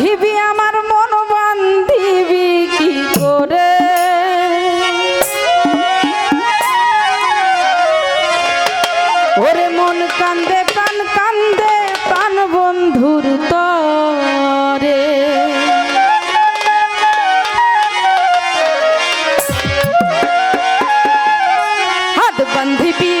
বান্ধিবি আমার মন বান্ধিবি, কি করে? ওরে মন কান্দে, প্রাণ কান্দে, প্রাণ বন্ধুর তরে। হাত বান্ধিবি